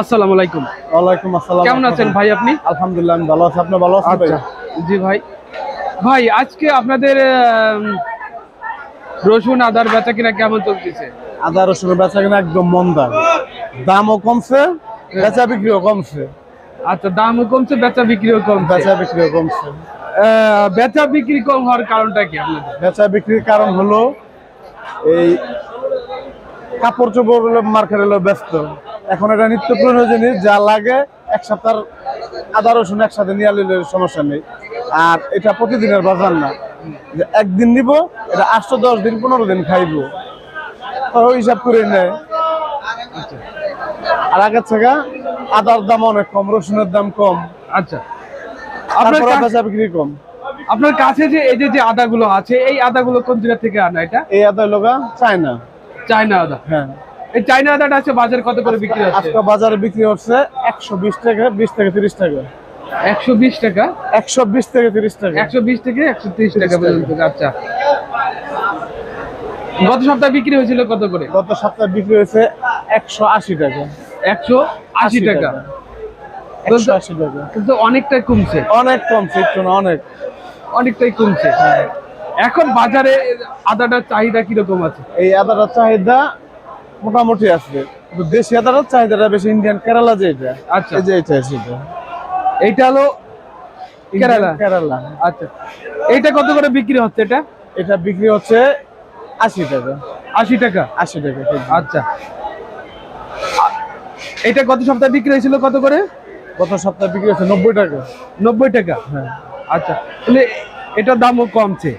আসসালামু আলাইকুম। ওয়ালাইকুম আসসালাম। কেমন আছেন ভাই আপনি? আলহামদুলিল্লাহ আমি ভালো আছি। আপনি ভালো আছেন ভাই? জি ভাই। ভাই আজকে আপনাদের রসুন আদার বেচা কিনা কেমন চলতেছে? আদা রসুনের বেচা কিনা একদম মন্দা দামও কমছে বেচা বিক্রিও কমছে। আচ্ছা দামও কমছে বেচা বিক্রিও কমছে। বেচা বিক্রিও কমছে। বেচা বিক্রি কম হওয়ার কারণটা কি আপনাদের? বেচা বিক্রির কারণ হলো এই কাপড় চোপড় মার্কেট হলো ব্যস্ত। এখন এটা নিত্য প্রয়োজনীয় জিনিস যা লাগে এক সপ্তাহ আদা রসুন একসাথে নিয়ে আনলে সমস্যা নেই। আর এটা প্রতিদিনের বাজার না। যে একদিন নিব এটা আটশো দশ দিন পনেরো দিন খাইবো। তো ওই হিসাব করে নেয়। আর আগের থেকে আদার দাম অনেক কম রসুনের দাম কম। আচ্ছা। আপনার তারপরে কা- বেচা বিক্রি কম। আপনার কাছে যে এই যে আদাগুলো আছে এই আদাগুলো কোন জায়গা থেকে আনা এটা? এই আদা লোকা চায় না চায়না আদা। হ্যাঁ। এই চায়না আদাটা আছে বাজার কত করে বিক্রি হচ্ছে? আজকে বাজারে বিক্রি হচ্ছে একশো বিশ টাকা বিশ থেকে তিরিশ টাকা। একশো বিশ টাকা? একশো বিশ থেকে তিরিশ টাকা। একশো বিশ থেকে একশো তিরিশ টাকা 30 টাকা। পর্যন্ত আচ্ছা। গত সপ্তাহে বিক্রি হয়েছিল কত করে? গত সপ্তাহে বিক্রি হয়েছে একশো আশি টাকা। একশো আশি টাকা? একশো আশি টাকা। কিন্তু অনেকটাই কমছে। অনেক কমছে একটু না অনেক। অনেকটাই কমছে। এখন বাজারে আদাটার চাহিদা কীরকম আছে? এই আদাটার চাহিদা মোটামুটি আসবে। কিন্তু দেশি আদাটার চাহিদাটা বেশি ইন্ডিয়ান কেরালা যে এটা আচ্ছা। যে এটা সেটা এইটা হলো কেরালা কেরালা আচ্ছা। এইটা কত করে বিক্রি হচ্ছে এটা? এটা বিক্রি হচ্ছে আশি টাকা। আশি টাকা? আশি টাকা আচ্ছা। এটা গত সপ্তাহে বিক্রি হয়েছিল কত করে? গত সপ্তাহে বিক্রি হচ্ছে নব্বই টাকা। নব্বই টাকা? হ্যাঁ। আচ্ছা। তাহলে এটার দামও কমছে।